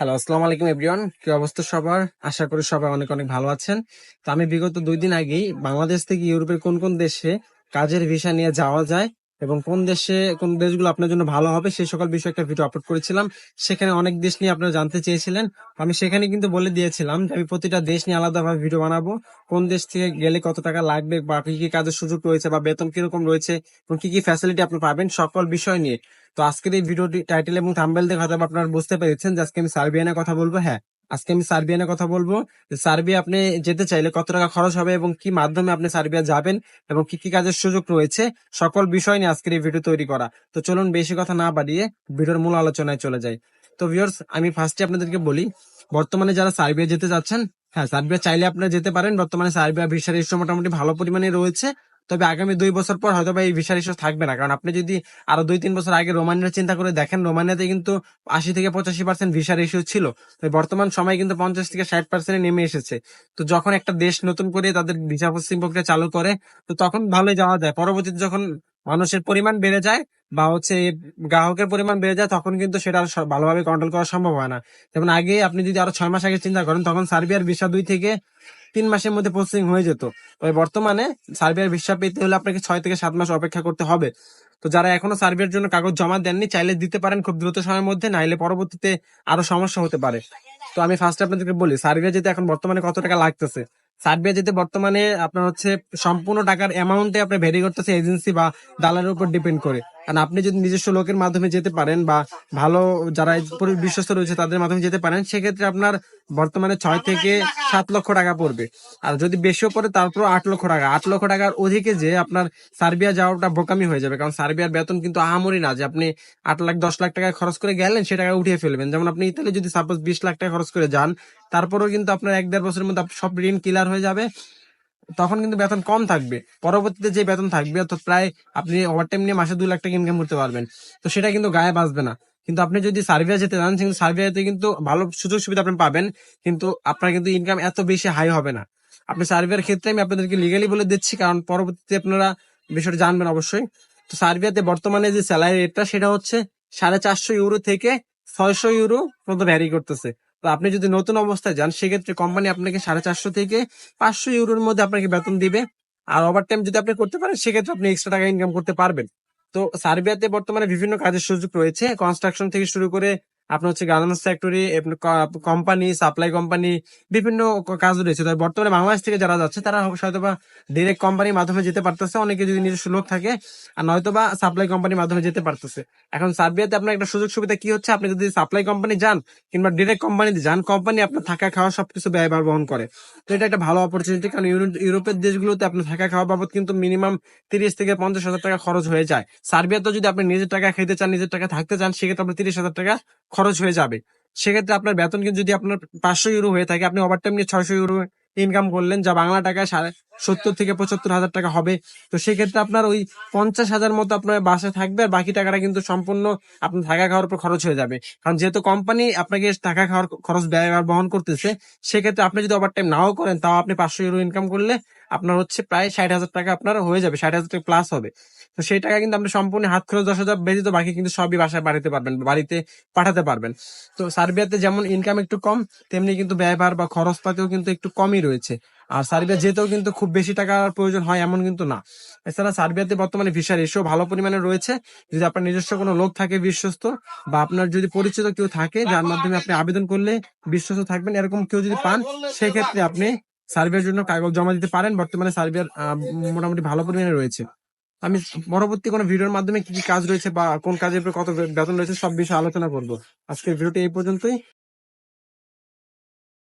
Hello আসসালামু আলাইকুম everyone কি অবস্থা সবার? আশা করি সবাই অনেক অনেক ভালো আছেন। তো আমি বিগত দুই দিন আগেই বাংলাদেশ থেকে ইউরোপের কোন কোন দেশে কাজের ভিসা নিয়ে যাওয়া যায় এবং কোন দেশে, কোন দেশগুলো আপনার জন্য ভালো হবে, সেই সকল বিষয়ে একটা ভিডিও আপলোড করেছিলাম। সেখানে অনেক দেশ নিয়ে আপনারা জানতে চেয়েছিলেন। আমি সেখানে কিন্তু বলে দিয়েছিলাম যে আমি প্রতিটা দেশ নিয়ে আলাদাভাবে ভিডিও বানাবো। কোন দেশ থেকে গেলে কত টাকা লাগবে বা কি কি কাজের সুযোগ রয়েছে বা বেতন কীরকম রয়েছে এবং কি কি ফ্যাসিলিটি আপনি পাবেন, সকল বিষয় নিয়ে। তো আজকের এই ভিডিওটি টাইটেল এবং থাম্বেল দেখে হয়তো আপনারা বুঝতে পেরেছেন যে আজকে আমি সার্বিয়ানের কথা বলব। হ্যাঁ আজকে আমি সার্বিয়ানের কথা বলব। সার্বিয়া, আপনি যেতে চাইলে কত টাকা খরচ হবে এবং কি মাধ্যমে আপনি সার্বিয়া যাবেন এবং কি কি কাজের সুযোগ রয়েছে, সকল বিষয় নিয়ে আজকের এই ভিডিও তৈরি করা। তো চলুন বেশি কথা না বাড়িয়ে ভিডিওর মূল আলোচনায় চলে যাই। তো ভিউয়ার্স আমি ফার্স্টে আপনাদেরকে বলি, বর্তমানে যারা সার্বিয়া যেতে যাচ্ছেন হ্যাঁ সার্বিয়া চাইলে আপনারা যেতে পারেন। বর্তমানে সার্বিয়া ভিসার ইস্যু মোটামুটি ভালো পরিমাণে রয়েছে। তবে আগামী দুই বছর পর হয়তো বা এই ভিসার ইস্যু থাকবে না। কারণ আপনি যদি আরও দুই, তিন বছর আগে রোমানিয়ার চিন্তা করে দেখেন, রোমানিয়াতে কিন্তু আশি থেকে পঁচাশি পার্সেন্ট ভিসার ইস্যু ছিল। বর্তমান সময় কিন্তু পঞ্চাশ থেকে ষাট পার্সেন্টে নেমে এসেছে। তো যখন একটা দেশ নতুন করে তাদের ভিসা প্রসেসিং প্রক্রিয়া চালু করে, তো তখন ভালোই যাওয়া যায়। পরবর্তীতে যখন মানুষের পরিমাণ বেড়ে যায় বা হচ্ছে গ্রাহকের পরিমাণ বেড়ে যায়, তখন কিন্তু সেটা আর ভালোভাবে কন্ট্রোল করা সম্ভব হয় না। যেমন আগে আপনি যদি আরও ছয় মাস আগে চিন্তা করেন, তখন সার্বিয়ার ভিসা দুই থেকে তিন মাসের মধ্যে প্রসেসিং হয়ে যেত। তবে বর্তমানে সার্বিয়ার ভিসা পেতে হলে আপনাকে ছয় থেকে সাত মাস অপেক্ষা করতে হবে। তো যারা এখনও সার্বিয়ার জন্য কাগজ জমা দেননি, চাইলে দিতে পারেন খুব দ্রুত সময়ের মধ্যে, নাইলে পরবর্তীতে আরও সমস্যা হতে পারে। তো আমি ফার্স্ট আপনাদেরকে বলি, সার্বিয়া যেতে এখন বর্তমানে কত টাকা লাগতেছে? সার্বিয়া যেতে বর্তমানে আপনার হচ্ছে সম্পূর্ণ টাকার অ্যামাউন্টে আপনি ভেরি করতেছে এজেন্সি বা দালালের উপর ডিপেন্ড করে। কারণ আপনি যদি নিজস্ব লোকের মাধ্যমে যেতে পারেন বা ভালো যারা বিশ্বস্ত রয়েছে তাদের মাধ্যমে যেতে পারেন, সেক্ষেত্রে আপনার বর্তমানে ছয় থেকে সাত লক্ষ টাকা পড়বে। আর যদি বেশিও পড়ে তারপর আট লক্ষ টাকা। আট লক্ষ টাকার অধিকে যে আপনার সার্বিয়া যাওয়াটা বোকামি হয়ে যাবে। কারণ সার্বিয়ার বেতন কিন্তু আহামরি না। যে আপনি আট লাখ, দশ লাখ টাকা খরচ করে গেলেন, সে টাকা উঠিয়ে ফেলবেন। যেমন আপনি ইতালি যদি সাপোজ বিশ লাখ টাকা খরচ করে যান, তারপরেও কিন্তু আপনার এক দেড় বছরের মধ্যে সব ঋণ ক্লিয়ার হয়ে যাবে। তখন কিন্তু বেতন কম থাকবে। পরবর্তীতে যে বেতন থাকবে, অর্থাৎ প্রায় আপনি ওভারটাইম নিয়ে মাসে দুই লাখ টাকা ইনকাম করতে পারবেন। তো সেটা কিন্তু গায়ে বাঁচবে না। কিন্তু আপনি যদি সার্ভিয়া যেতে চান কিন্তু সার্ভিয়াতে কিন্তু ভালো সুযোগ সুবিধা আপনি পাবেন, কিন্তু আপনার কিন্তু ইনকাম এত বেশি হাই হবে না। আপনি সার্ভিয়ার ক্ষেত্রে আমি আপনাদেরকে লিগালি বলে দিচ্ছি, কারণ পরবর্তীতে আপনারা বিষয়টা জানবেন অবশ্যই। তো সার্বিয়াতে বর্তমানে যে স্যালারি রেটটা সেটা হচ্ছে সাড়ে চারশো ইউরো থেকে ছয়শো ইউরো পর্যন্ত ভ্যারি করতেছে। তো আপনি যদি নতুন অবস্থায় যান, সেক্ষেত্রে কোম্পানি আপনাকে সাড়ে চারশো থেকে পাঁচশো ইউরোর মধ্যে আপনাকে বেতন দিবে। আর ওভার টাইম যদি আপনি করতে পারেন, সেক্ষেত্রে আপনি এক্সট্রা টাকা ইনকাম করতে পারবেন। তো সার্বিয়াতে বর্তমানে বিভিন্ন কাজের সুযোগ রয়েছে। কনস্ট্রাকশন থেকে শুরু করে আপনার হচ্ছে garments factory company supply company বিভিন্ন কাজ রয়েছে। তবে বর্তমানে বাংলাদেশ থেকে যারা যাচ্ছে, তারা হয়তো বা ডিরেক্ট কোম্পানির মাধ্যমে যেতে পারতেছে। অনেকে যদি নিজস্ব লোক থাকে, আর নয়তো বা সাপ্লাই কোম্পানির মাধ্যমে যেতে পারতেছে। এখন সার্বিয়াতে আপনার একটা সুযোগ সুবিধা কি হচ্ছে? আপনি যদি সাপ্লাই কোম্পানি যান, কিংবা ডিরেক্ট কোম্পানিতে যান কোম্পানি আপনার থাকা খাওয়া সবকিছু ব্যয়ভার বহন করে। তো এটা একটা ভালো অপরচুনিটি কারণ ইউরো- ইউরোপের দেশগুলোতে আপনার থাকা খাওয়া বাবদ কিন্তু মিনিমাম তিরিশ থেকে পঞ্চাশ হাজার টাকা খরচ হয়ে যায়। সার্বিয়াতে যদি আপনি নিজের টাকা খেতে চান, নিজের টাকা থাকতে চান, সেক্ষেত্রে আপনার তিরিশ হাজার টাকা খরচ হয়ে যাবে। সেক্ষেত্রে আপনার বেতন কিন্তু যদি আপনার পাঁচশো ইউরো হয়ে থাকে, আপনি ওভারটাইম নিয়ে ছয়শো ইউরো ইনকাম করলেন, যা বাংলা টাকায় সাড়ে সত্তর থেকে পঁচাত্তর হাজার টাকা হবে। তো সেক্ষেত্রে আপনার ওই পঞ্চাশ হাজার মতো আপনার বাসায় থাকবে, আর বাকি টাকাটা কিন্তু সম্পূর্ণ আপনার থাকা খাওয়ার উপর খরচ হয়ে যাবে। কারণ যেহেতু কোম্পানি আপনাকে থাকা খাওয়ার খরচ ব্যয় বহন করতেছে, সেক্ষেত্রে আপনি যদি ওভারটাইম নাও করেন, তাও আপনি পাঁচশো ইউরো ইনকাম করলে আপনার হচ্ছে প্রায় ষাট হাজার টাকা আপনার হয়ে যাবে, ষাট হাজার টাকা প্লাস হবে। তো সেই টাকা কিন্তু আপনি সম্পূর্ণ হাত খরচ দশ হাজার ব্যতীত বাকি কিন্তু সবই বাসায় বাড়িতে পারবেন, বাড়িতে পাঠাতে পারবেন। তো সার্বিয়াতে যেমন ইনকাম একটু কম, তেমনি কিন্তু ব্যয়ভার বা খরচপাতিও কিন্তু একটু কমই রয়েছে। আর সার্বিয়া যেতেও কিন্তু খুব বেশি টাকার প্রয়োজন হয় এমন কিন্তু না। এছাড়া সার্বিয়াতে বর্তমানে ভিসা রেশিও ভালো পরিমাণে রয়েছে। যদি আপনার নিজস্ব কোনো লোক থাকে বিশ্বস্ত, বা আপনার যদি পরিচিত কেউ থাকে, যার মাধ্যমে আপনি আবেদন করলে বিশ্বস্ত থাকবেন, এরকম কেউ যদি পান, সেক্ষেত্রে আপনি সার্বিয়ার জন্য কাগজ জমা দিতে পারেন। বর্তমানে সার্ভের মোটামুটি ভালো পরিমাণে রয়েছে। আমি পরবর্তী কোনো ভিডিওর মাধ্যমে কি কি কাজ রয়েছে বা কোন কাজের উপর কত বেতন রয়েছে সব বিষয়ে আলোচনা করব। আজকের ভিডিওটি এই পর্যন্তই।